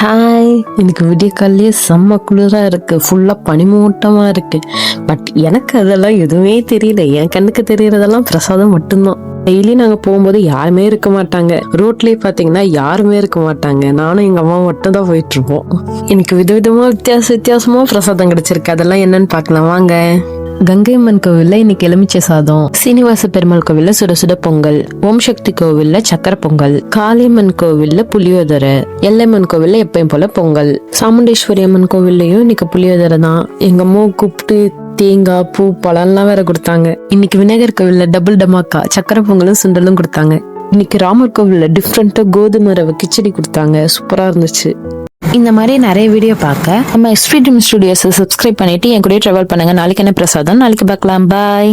Hi எனக்கு விடிய காலையே செம்ம குளிராக இருக்குது ஃபுல்லாக பனிமூட்டமாக இருக்குது பட் எனக்கு அதெல்லாம் எதுவுமே தெரியல. என் கண்ணுக்கு தெரியறதெல்லாம் பிரசாதம் மட்டும்தான். டெய்லி நாங்கள் போகும்போது யாருமே இருக்க மாட்டாங்க. ரோட்லேயே பார்த்தீங்கன்னா யாருமே இருக்க மாட்டாங்க. நானும் எங்கள் அம்மா மட்டும் தான் போயிட்டுருப்போம் எனக்கு விதவிதமாக வித்தியாச வித்தியாசமாக பிரசாதம் கிடச்சிருக்கு. அதெல்லாம் என்னன்னு பார்க்கலாம் வாங்க. கங்கை அம்மன் கோவில்ல இன்னைக்கு எலுமிச்சை சாதம் சீனிவாச பெருமாள் கோவில்ல சுட சுட பொங்கல் ஓம் சக்தி கோவில்ல சக்கரை பொங்கல் காளியம்மன் கோவில்ல புளியோதரை எல்லையம்மன் கோவில்ல எப்பயும் போல பொங்கல். சாமுண்டேஸ்வரி அம்மன் கோவில்லையும் இன்னைக்கு புளியோதரை தான். எங்க அம்மா கூப்பிட்டு தேங்காய் பூ பழம்லாம் வேற கொடுத்தாங்க. இன்னைக்கு விநாயகர் கோவில்ல டபுள் டமாக்கா சக்கரை பொங்கலும் சுண்டலும் கொடுத்தாங்க. இன்னைக்கு ராமர் கோவில்ல டிஃப்ரெண்டா கோதுமை ரவை கிச்சடி கொடுத்தாங்க. சூப்பரா இருந்துச்சு. இந்த மாதிரி நிறைய வீடியோ பார்க்க. நம்ம எக்ஸ்பீரியம் ஸ்டுடியோஸை சப்ஸ்கிரைப் பண்ணிட்டு என் கூட ட்ராவல் பண்ணுங்க. நாளைக்கு என்ன பிரசாதம்? நாளைக்கு பார்க்கலாம். பாய்